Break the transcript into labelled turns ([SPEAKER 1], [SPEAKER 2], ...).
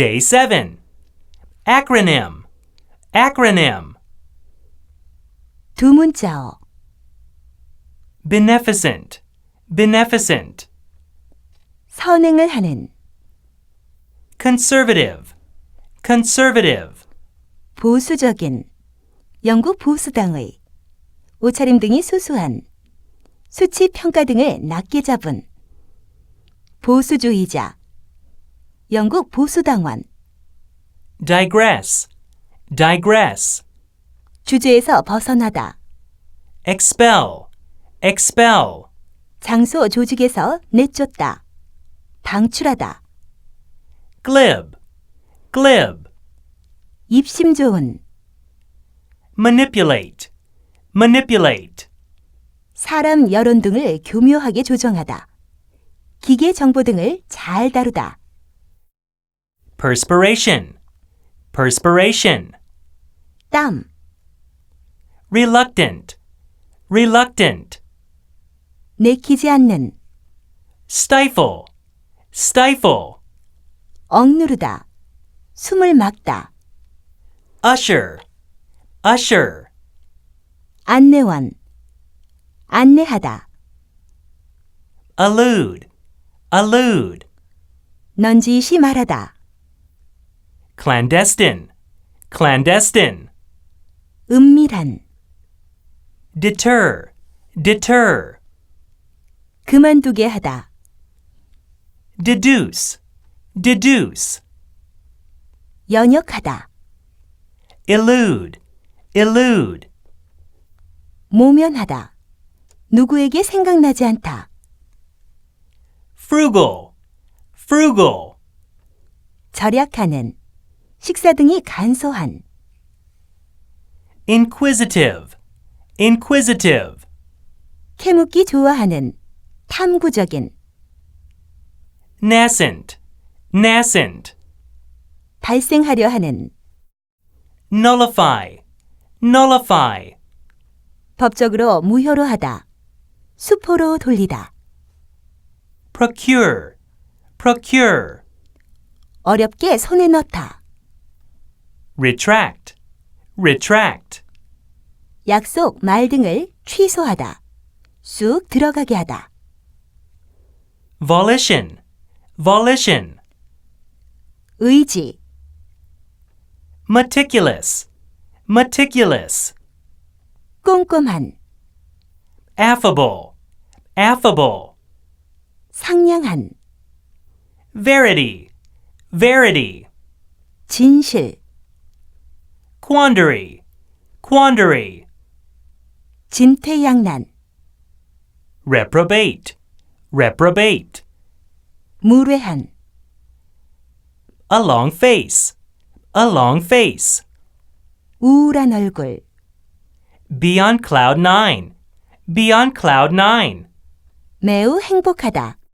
[SPEAKER 1] Day 7. Acronym. Acronym.
[SPEAKER 2] 두 문자어.
[SPEAKER 1] Beneficent. Beneficent.
[SPEAKER 2] 선행을 하는.
[SPEAKER 1] Conservative. Conservative.
[SPEAKER 2] 보수적인. 영국 보수당의. 옷차림 등이 소소한. 수치 평가 등을 낮게 잡은. 보수주의자. 영국 보수당원.
[SPEAKER 1] Digress. Digress.
[SPEAKER 2] 주제에서 벗어나다.
[SPEAKER 1] Expel. Expel.
[SPEAKER 2] 장소 조직에서 내쫓다. 방출하다.
[SPEAKER 1] Glib. Glib.
[SPEAKER 2] 입심 좋은.
[SPEAKER 1] Manipulate. Manipulate.
[SPEAKER 2] 사람 여론 등을 교묘하게 조정하다. 기계 정보 등을 잘 다루다.
[SPEAKER 1] Perspiration. Perspiration.
[SPEAKER 2] 땀,
[SPEAKER 1] Reluctant. Reluctant.
[SPEAKER 2] 내키지 않는,
[SPEAKER 1] Stifle. Stifle.
[SPEAKER 2] 억누르다, 숨을 막다,
[SPEAKER 1] Usher. Usher.
[SPEAKER 2] 안내원, 안내하다,
[SPEAKER 1] Allude. Allude.
[SPEAKER 2] 넌지시 말하다,
[SPEAKER 1] Clandestine. Clandestine.
[SPEAKER 2] 은밀한,
[SPEAKER 1] Deter. Deter.
[SPEAKER 2] 그만두게 하다,
[SPEAKER 1] Deduce. Deduce.
[SPEAKER 2] 연역하다,
[SPEAKER 1] Elude. Elude.
[SPEAKER 2] 모면하다, 누구에게 생각나지 않다,
[SPEAKER 1] Frugal. Frugal.
[SPEAKER 2] 절약하는, 식사 등이 간소한,
[SPEAKER 1] Inquisitive. Inquisitive.
[SPEAKER 2] 캐묻기 좋아하는, 탐구적인,
[SPEAKER 1] Nascent. Nascent.
[SPEAKER 2] 발생하려 하는,
[SPEAKER 1] Nullify. Nullify.
[SPEAKER 2] 법적으로 무효로 하다, 수포로 돌리다,
[SPEAKER 1] Procure. Procure.
[SPEAKER 2] 어렵게 손에 넣다,
[SPEAKER 1] Retract. Retract.
[SPEAKER 2] 약속, 말 등을 취소하다, 쑥 들어가게 하다,
[SPEAKER 1] Volition. Volition.
[SPEAKER 2] 의지,
[SPEAKER 1] Meticulous. Meticulous.
[SPEAKER 2] 꼼꼼한,
[SPEAKER 1] Affable. Affable.
[SPEAKER 2] 상냥한,
[SPEAKER 1] Verity. Verity.
[SPEAKER 2] 진실,
[SPEAKER 1] Quandary. Quandary.
[SPEAKER 2] 진퇴양난,
[SPEAKER 1] Reprobate. Reprobate.
[SPEAKER 2] 무례한,
[SPEAKER 1] A long face. A long face.
[SPEAKER 2] 우울한 얼굴,
[SPEAKER 1] Be on cloud nine. Be on cloud nine.
[SPEAKER 2] 매우 행복하다,